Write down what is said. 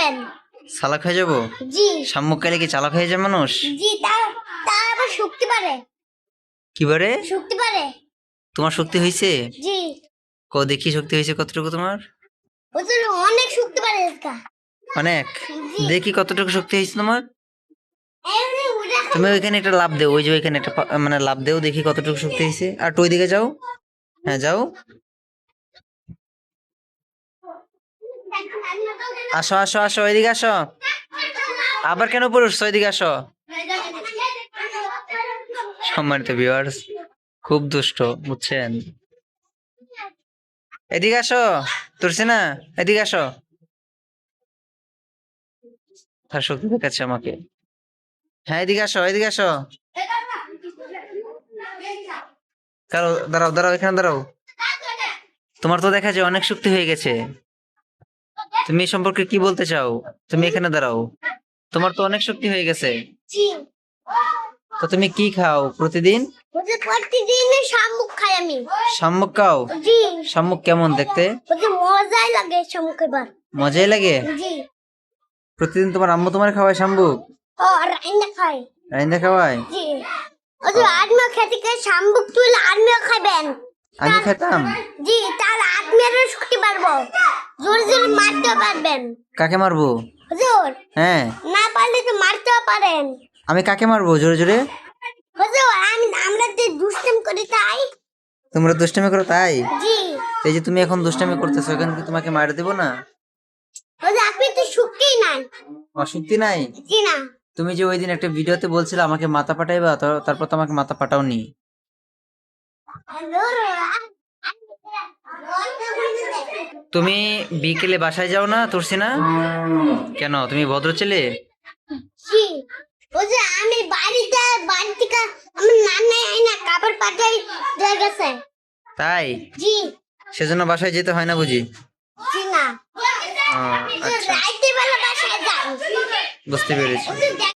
খাবেন? চালাক হয়ে যাব? জি। শামুক খাইলে কি চালাক হয়ে যায় মানুষ? জি তা তা আবার শক্তি পারে কি বারে শক্তি পারে তোমার শক্তি হয়েছে জি। ক দেখি শক্তি হয়েছে কতটুকু তোমার? ওদের অনেক শক্তি পারে এসকা অনেক? দেখি কতটুকু শক্তি হয়েছে তোমার? তুমি ওইখানে একটা লাভ দেও ওই যে ওইখানে একটা পা- মানে লাভ দেও দেখি কতটুকু শক্তি হয়েছে আর একটু ওইদিকে যাও। হ্যাঁ যাও। আসো আসো আসো, ওইদিকে আসো। আবার কেন পুরুষ? ওইদিকে আসো। সম্মানিত ভিউয়ার্স খুব দুষ্ট, বুঝছেন? এদিকে আসো তুলছি না এদিকে আসো। তার শক্তি দেখাচ্ছে আমাকে। হ্যাঁ এদিকে আসো এদিকে আসো। দাঁড়াও দাঁড়াও দাঁড়াও, এখানে দাঁড়াও। তোমার তো দেখা যায় অনেক শক্তি হয়ে গেছে। তুমি এই সম্পর্কে কি বলতে চাও? তুমি এখানে দাঁড়াও। তোমার তো অনেক শক্তি হয়ে গেছে। তো তুমি কি খাও প্রতিদিন? প্রতিদিন শামুক খাই আমি। শামুক খাও? জি। শামুক কেমন দেখতে? মজাই লাগে শামুক এবার মজাই লাগে? জি। প্রতিদিন তোমার আম্মু তোমার খাওয়ায় শামুক? ও রাইনা খাই রাইন্দা খাওয়ায়? জি। ওদের আদমিও খেতে খেয়ে শামুক তুলে আদমিও খাবেন। আমি খেতাম। জি তার আদমিরও শক্তি পারব। জোরে জোরে মারতেও পারবেন। কাকে মারবো? হুজুর হ্যাঁ। না পারলে তো মারতেও পারেন। আমি কাকে মারবো জোরে জোরে? হুজুর আমি আমরা যে দুষ্টাম করি তাই? তোমরা দুষ্টামি করো তাই? জি। এই যে তুমি এখন দুষ্টামি করতেছো এখন কি তোমাকে মার দেবো না? হুজুর আপনি তো শক্তি নাই। অশক্তি নাই? জি না। তুমি যে ওই দিন একটা ভিডিওতে বলছিলে আমাকে মাথা পাঠাইবা তারপর তো আমাকে মাথা পাঠাওনি। তুমি বিকেলে বাসায় যাও না তুলসী না কেন? তুমি ভদ্র ছেলে? আমি বাড়িতে বাড়ি থেকে আমার নানা আইনা কাপড় পাঠাই দিয়ে গেছে। তাই? জি। সেজন্য বাসায় যেতে হয় না বুঝি? জি না। আচ্ছা। রাইতে বেলা বাসায় যান বুঝতে পেরেছি।